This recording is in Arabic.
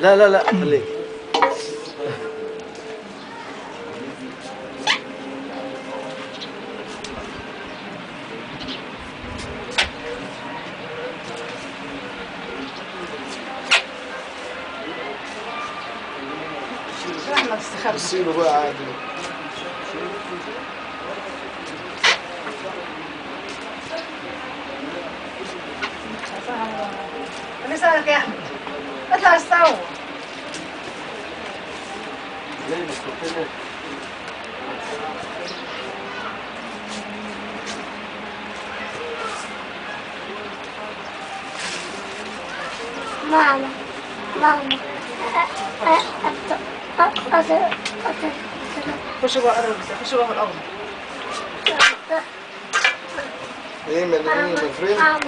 لا لا لا خليك. احمد استخبى بقى عادي. أنا يا أحمد. أطلع زي ما لك. ماما ماما. خش جوه قرب خش جوه الأول. إيه فريم؟ ماما